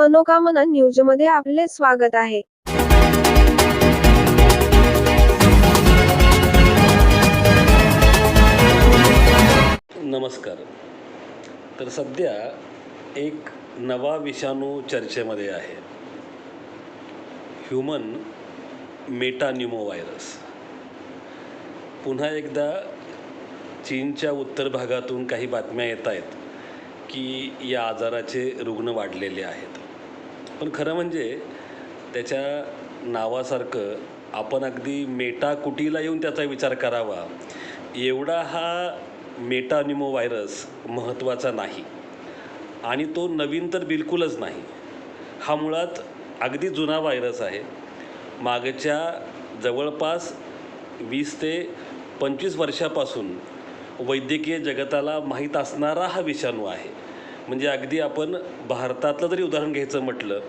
मनोकामना न्यूजमध्ये आपले स्वागत आहे. नमस्कार. तर सध्या एक नवा विषाणू चर्चेमध्ये आहे. ह्युमन मेटान्युमो व्हायरस पुन्हा एकदा चीनच्या उत्तर भागातून काही बातम्या येत आहेत की या आजाराचे रुग्ण वाढलेले आहेत. पण खरं म्हणजे त्याच्या नावासारखं आपण अगदी मेटा कुटीला येऊन त्याचा विचार करावा. एवढा हा मेटानिमो व्हायरस महत्त्वाचा नाही. आणि तो नवीन तर बिलकुलच नाही. हा मुळात अगदी जुना व्हायरस आहे. मागच्या जवळपास वीस ते पंचवीस वर्षापासून वैद्यकीय जगताला माहीत असणारा हा विषाणू आहे. म्हणजे अगदी आपण भारतातलं जरी उदाहरण घ्यायचं म्हटलं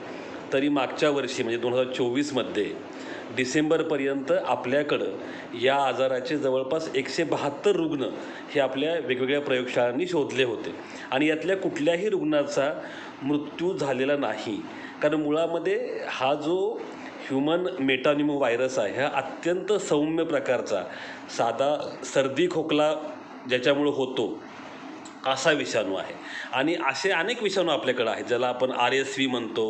तरी मागच्या वर्षी म्हणजे दोन हजार चोवीसमध्ये डिसेंबरपर्यंत आपल्याकडं या आजाराचे जवळपास एकशे बहात्तर रुग्ण हे आपल्या वेगवेगळ्या प्रयोगशाळांनी शोधले होते. आणि यातल्या कुठल्याही रुग्णाचा मृत्यू झालेला नाही. कारण मुळामध्ये हा जो ह्युमन मेटानिमो व्हायरस आहे हा अत्यंत सौम्य प्रकारचा साधा सर्दी खोकला ज्याच्यामुळं होतो असा विषाणू आहे. आणि असे अनेक विषाणू आपल्याकडं आहेत. ज्याला आपण आर एस व्ही म्हणतो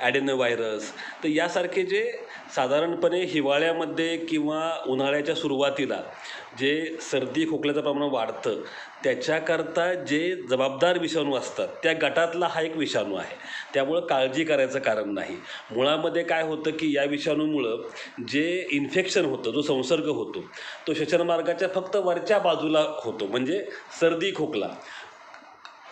ॲडेनो व्हायरस तर यासारखे जे साधारणपणे हिवाळ्यामध्ये किंवा उन्हाळ्याच्या सुरुवातीला जे सर्दी खोकल्याचं प्रमाण वाढतं त्याच्याकरता जे जबाबदार विषाणू असतात त्या गटातला हा एक विषाणू आहे. त्यामुळं काळजी करायचं कारण नाही. मुळामध्ये काय होतं की या विषाणूमुळं जे इन्फेक्शन होतं जो संसर्ग होतो तो श्वसनमार्गाच्या फक्त वरच्या बाजूला होतो म्हणजे सर्दी खोकला.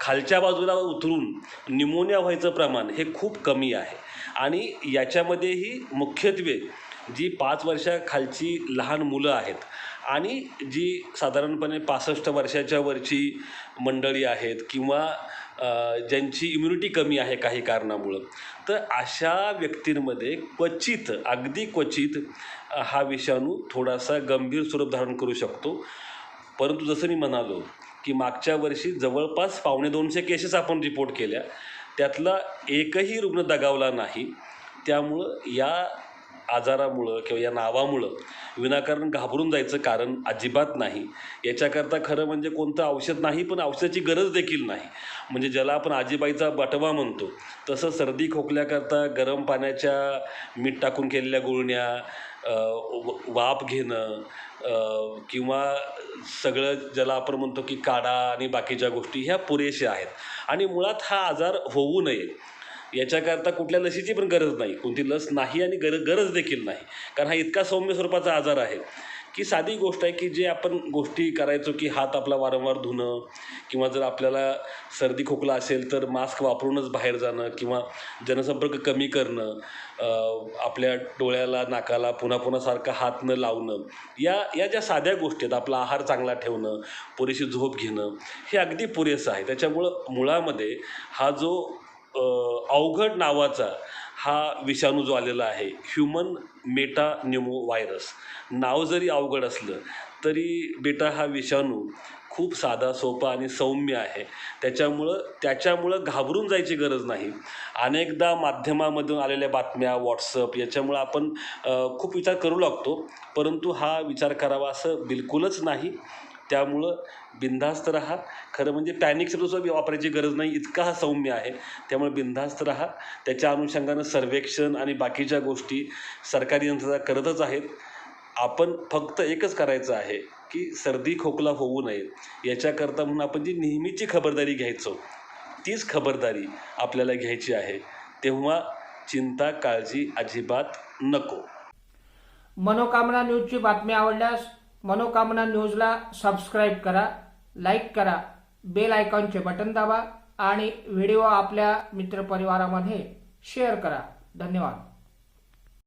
खालच्या बाजूला उतरून निमोनिया व्हायचं प्रमाण हे खूप कमी आहे. आणि याच्यामध्येही मुख्यत्वे जी पाच वर्षाखालची लहान मुलं आहेत आणि जी साधारणपणे पासष्ट वर्षाच्या वरची मंडळी आहेत किंवा ज्यांची इम्युनिटी कमी आहे काही कारणामुळं तर अशा व्यक्तींमध्ये क्वचित अगदी क्वचित हा विषाणू थोडासा गंभीर स्वरूप धारण करू शकतो. परंतु जसं मी म्हणालो की मागच्या वर्षी जवळपास पावणे दोनशे केसेस आपण रिपोर्ट केल्या. त्यातला एकही रुग्ण दगावला नाही. त्यामुळं या आजारामुळं किंवा या नावामुळं विनाकारण घाबरून जायचं कारण अजिबात नाही. याच्याकरता खरं म्हणजे कोणतं औषध नाही पण औषधाची गरज देखील नाही. म्हणजे ज्याला आपण आजीबाईचा बटवा म्हणतो तसं सर्दी खोकल्याकरता गरम पाण्याच्या मीठ टाकून केलेल्या गुळण्या व- वाफ घेणं किंवा सगळं ज्याला आपण म्हणतो की काढा आणि बाकीच्या गोष्टी ह्या पुरेशा आहेत. आणि मुळात हा आजार होऊ नये. याच्याकरता कुठल्या लसीची पण गरज नाही. कोणती लस नाही आणि गर गरज देखील नाही. कारण हा इतका सौम्य स्वरूपाचा आजार आहे. की साधी गोष्ट आहे की जे आपण गोष्टी करायचो की हात आपला वारंवार धुणं किंवा जर आपल्याला सर्दी खोकला असेल तर मास्क वापरूनच बाहेर जाणं किंवा जनसंपर्क कमी करणं आपल्या डोळ्याला नाकाला पुन्हा पुन्हा सारखा हात न लावणं या या ज्या साध्या गोष्टी आहेत आपला आहार चांगला ठेवणं पुरेशी झोप घेणं हे अगदी पुरेसं आहे. त्याच्यामुळं मुळामध्ये हा जो अवघड नावाचा हा विषाणू जो आलेला आहे. ह्युमन मेटा न्युमो व्हायरस नाव जरी अवघड असलं तरी बेटा हा विषाणू खूप साधा सोपा आणि सौम्य आहे. त्याच्यामुळं त्याच्यामुळं घाबरून जायची गरज नाही. अनेकदा माध्यमामधून आलेल्या बातम्या व्हॉट्सअप याच्यामुळं आपण खूप विचार करू लागतो. परंतु हा विचार करावा असं बिलकुलच नाही. त्यामुळं बिनधास्त राहा. खरं म्हणजे पॅनिक शब्दसुद्धा वापरायची गरज नाही. इतका हा सौम्य आहे. त्यामुळे बिनधास्त राहा. त्याच्या अनुषंगानं सर्वेक्षण आणि बाकीच्या गोष्टी सरकारी यंत्रणा करतच आहेत. आपण फक्त एकच करायचं आहे की सर्दी खोकला होऊ नये. याच्याकरता म्हणून आपण जी नेहमीची खबरदारी घ्यायचो तीच खबरदारी आपल्याला घ्यायची आहे. तेव्हा चिंता काळजी अजिबात नको. मनोकामना न्यूजची बातमी आवडल्यास मनोकामना न्यूजला सबस्क्राईब करा लाईक करा बेल आयकॉनचे बटन दाबा आणि व्हिडिओ आपल्या मित्रपरिवारामध्ये शेअर करा. धन्यवाद.